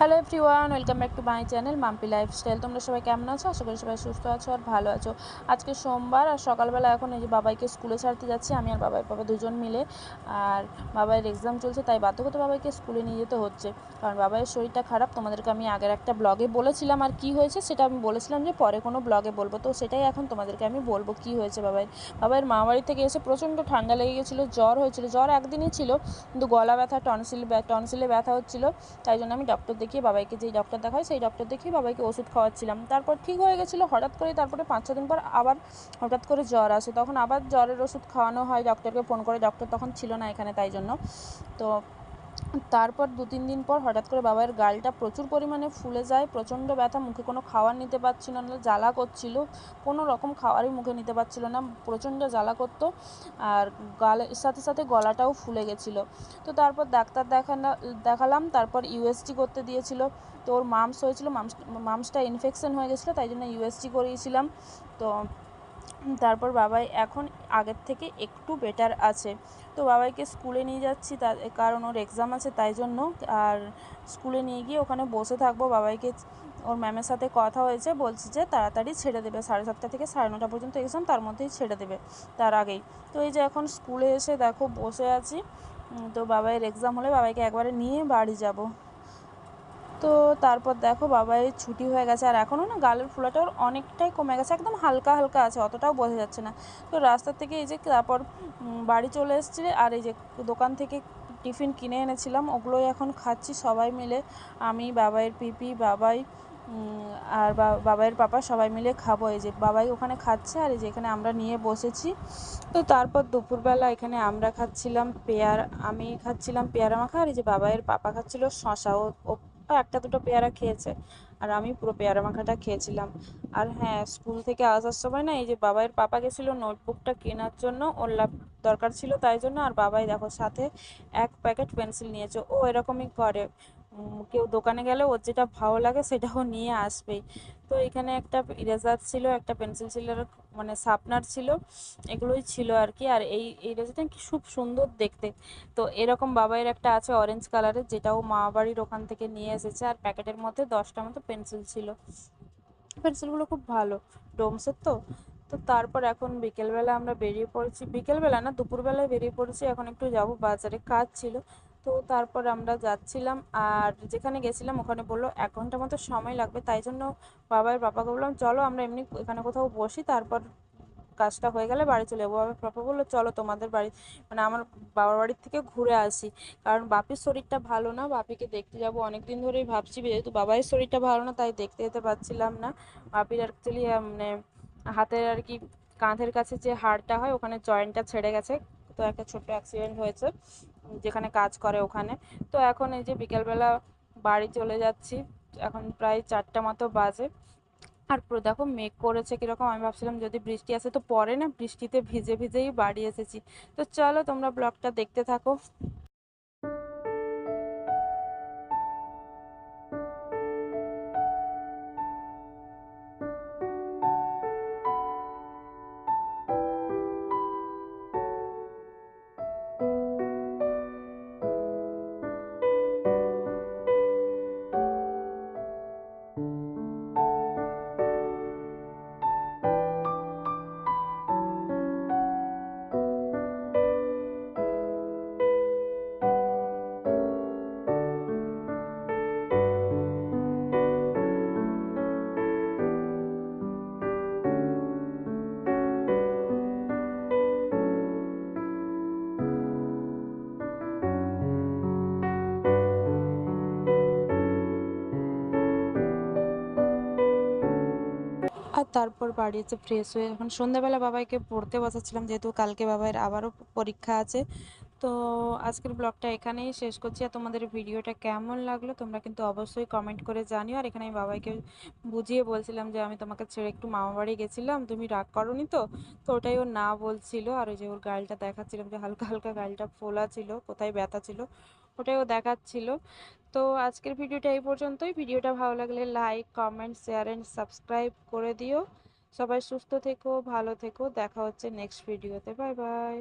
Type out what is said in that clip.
Hello everyone welcome back to my channel Mampi lifestyle তোমরা সবাই কেমন আছো? আশা করি সবাই সুস্থ আছো আর ভালো আছো। আজকে সোমবার আর সকালবেলা এখন এই যে বাবাইকে স্কুলে ছাড়তে যাচ্ছি, আমি আর বাবাই বাবা দুজন মিলে। আর বাবাইয়ের এক্সাম চলছে, তাই বাধ্যগত বাবাইকে স্কুলে নিয়ে যেতে হচ্ছে। কারণ বাবাইয়ের শরীরটা খারাপ, তোমাদেরকে আমি আগের একটা ব্লগে বলেছিলাম আর কি হয়েছে, সেটা আমি বলেছিলাম যে পরে কোনো ব্লগে বলব। তো সেটাই এখন তোমাদেরকে আমি বলব কি হয়েছে বাবাইয়ের। বাবাইয়ের মামাবাড়ি থেকে এসে প্রচণ্ড ঠান্ডা লেগে গেছিল, জ্বর হয়েছিল। জ্বর একদিনই ছিল, কিন্তু গলা ব্যথা, টনসিল টনসিলে ব্যথা হচ্ছিল, তাই জন্য আমি ডক্টর দেখিয়ে বাবাইকে যেই ডক্টর দেখায়, সেই ডক্টর দেখিয়ে বাবাইকে ওষুধ খাওয়াচ্ছিলাম। তারপর ঠিক হয়ে গেছিল, হঠাৎ করে তারপরে পাঁচ ছদিন দিন পর আবার হঠাৎ করে জ্বর আসে। তখন আবার জ্বরের ওষুধ খাওয়ানো হয় ডক্টরকে ফোন করে ডক্টর তখন ছিল না এখানে তাই জন্য। তো তারপর দু তিন দিন পর হঠাৎ করে বাবার গালটা প্রচুর পরিমাণে ফুলে যায়, প্রচণ্ড ব্যথা, মুখে কোনো খাবার নিতে পারছিল না, জ্বালা করছিল, কোনো রকম খাবারই মুখে নিতে পারছিল না, প্রচণ্ড জ্বালা করতো আর গালের সাথে সাথে গলাটাও ফুলে গেছিল। তো তারপর ডাক্তার দেখানো, দেখালাম, তারপর ইউএসজি করতে দিয়েছিল। তো ওর মামস হয়েছিল মামস মামসটা ইনফেকশন হয়ে গেছিল, তাই জন্য ইউএসজি করিয়েছিলাম। তো তারপর বাবাই এখন আগের থেকে একটু বেটার আছে। তো বাবাইকে স্কুলে নিয়ে যাচ্ছি, তার কারণ ওর এক্সাম আছে তাই জন্য। আর স্কুলে নিয়ে গিয়ে ওখানে বসে থাকব। বাবাইকে ওর ম্যামের সাথে কথা হয়েছে, বলছি যে তাড়াতাড়ি ছেড়ে দেবে। সাড়ে সাতটা থেকে সাড়ে নটা পর্যন্ত এক্সাম তার মধ্যেই ছেড়ে দেবে তার আগেই। তো এই যে এখন স্কুলে এসে দেখো বসে আছি। তো বাবাইয়ের এক্সাম হলে বাবাইকে একবারে নিয়ে বাড়ি যাব। তো তারপর দেখো বাবাইয়ের ছুটি হয়ে গেছে। আর এখনও না গালের ফোলাটা ওর অনেকটাই কমে গেছে, একদম হালকা হালকা আছে, অতটাও বোঝা যাচ্ছে না। তো রাস্তার থেকে এই যে তারপর বাড়ি চলে এসেছি আর এই যে দোকান থেকে টিফিন কিনে এনেছিলাম, ওগুলোই এখন খাচ্ছি সবাই মিলে। আমি, বাবাইয়ের পিপি, বাবাই আর বাবাইয়ের পাপা সবাই মিলে খাব। এই যে বাবাই ওখানে খাচ্ছে, আর এই যে এখানে আমরা নিয়ে বসেছি। তো তারপর দুপুরবেলা এখানে আমরা খাচ্ছিলাম পেয়ার, আমি খাচ্ছিলাম পেয়ারা মাখা, আর এই যে বাবাইয়ের পাপা খাচ্ছিল শশা ও একটা দুটো পেয়ারা খেয়েছে। আর আমি পুরো পেয়ারা মাখাটা খেয়েছিলাম। আর হ্যাঁ স্কুল থেকে আসার সময় না এই যে বাবাইয়ের পাপা গেছিল নোটবুকটা কেনার জন্য, ওর লাভ দরকার ছিল তাই জন্য, আর বাবাই দেখো সাথে এক প্যাকেট পেন্সিল নিয়েছে। ও এরকমই করে। কেউ দোকানে গেলে ওর যেটা ভালো লাগে সেটাও নিয়ে আসবেই তো এখানে একটা ইরেজার ছিল, একটা পেন্সিল ছিল মানে শার্পনার ছিল, এগুলোই ছিল আর কি। আর এই ইরেজারটা কি খুব সুন্দর দেখতে। তো এরকম বাবাইয়ের একটা আছে অরেঞ্জ কালারের যেটাও মা বাড়ির ওখান থেকে নিয়ে এসেছে। আর প্যাকেটের মধ্যে দশটা মতো পেন্সিল ছিল। পেন্সিলগুলো খুব ভালো ডোমসের তো। তো তারপর এখন বিকেলবেলা আমরা বেরিয়ে পড়েছি। বিকেলবেলা না, দুপুরবেলায় বেরিয়ে পড়েছি। এখন একটু যাব, বাজারে কাজ ছিল। তো তারপর আমরা যাচ্ছিলাম আর যেখানে গেছিলাম ওখানে বলল, এক ঘণ্টা মতো সময় লাগবে। তাই জন্য বাবার পাপাকে বললাম, চলো আমরা এমনি এখানে কোথাও বসি, তারপর কাজটা হয়ে গেলে বাড়ি চলে যাব। বাবার পাপা বলল, চলো তোমাদের বাড়ি মানে আমার বাবার বাড়ির থেকে ঘুরে আসি। কারণ বাপির শরীরটা ভালো না, বাপিকে দেখতে যাব। অনেক দিন ধরেই ভাবছি, যেহেতু বাবাইয়ের শরীরটা ভালো না, তাই দেখতে যেতে পারছিলাম না। বাপির অ্যাকচুয়ালি মানে হাতের আর কি কাঁধের কাছে যে হাড়টা হয়, ওখানে জয়েন্টটা ছেড়ে গেছে। তো একটা ছোট্ট অ্যাক্সিডেন্ট হয়েছে। যেখানে কাজ করে ওখানে। তো এখন এই যে বিকেলবেলা বাড়ি চলে যাচ্ছি, এখন প্রায় চারটা মতো বাজে। আর পুরো দেখো মেঘ করেছে কীরকম, আমি ভাবছিলাম যদি বৃষ্টি আসে তো পরে না বৃষ্টিতে ভিজে ভিজেই বাড়ি এসেছি। তো চলো তোমরা ব্লগটা দেখতে থাকো। আর তারপর বাড়ি এসে ফ্রেশ হয়ে, এখন সন্ধ্যাবেলা বাবাইকে পড়তে বসাচ্ছিলাম, যেহেতু কালকে বাবাইয়ের আবারও পরীক্ষা আছে। তো আজকের ব্লগটা এখানেই শেষ করছি। আর তোমাদের ভিডিওটা কেমন লাগল তোমরা কিন্তু অবশ্যই কমেন্ট করে জানিও। আর এখানে আমি বাবাইকে বুঝিয়ে বলছিলাম যে আমি তোমাকে ছেড়ে একটু মামা বাড়ি গেছিলাম, তুমি রাগ করনি তো? তো ওটাই ও না বলছিল। আর ওই যে ওর গালটা দেখাচ্ছিলাম যে হালকা হালকা গালটা ফোলা ছিল, কোথায় ব্যথা ছিল, ওটাই ও দেখাচ্ছিল। তো আজকের ভিডিওটা এই পর্যন্তই। ভিডিওটা ভালো লাগলে like comment share and subscribe করে দিও। সবাই সুস্থ থেকো, ভালো থেকো। দেখা হচ্ছে নেক্সট ভিডিওতে বাই বাই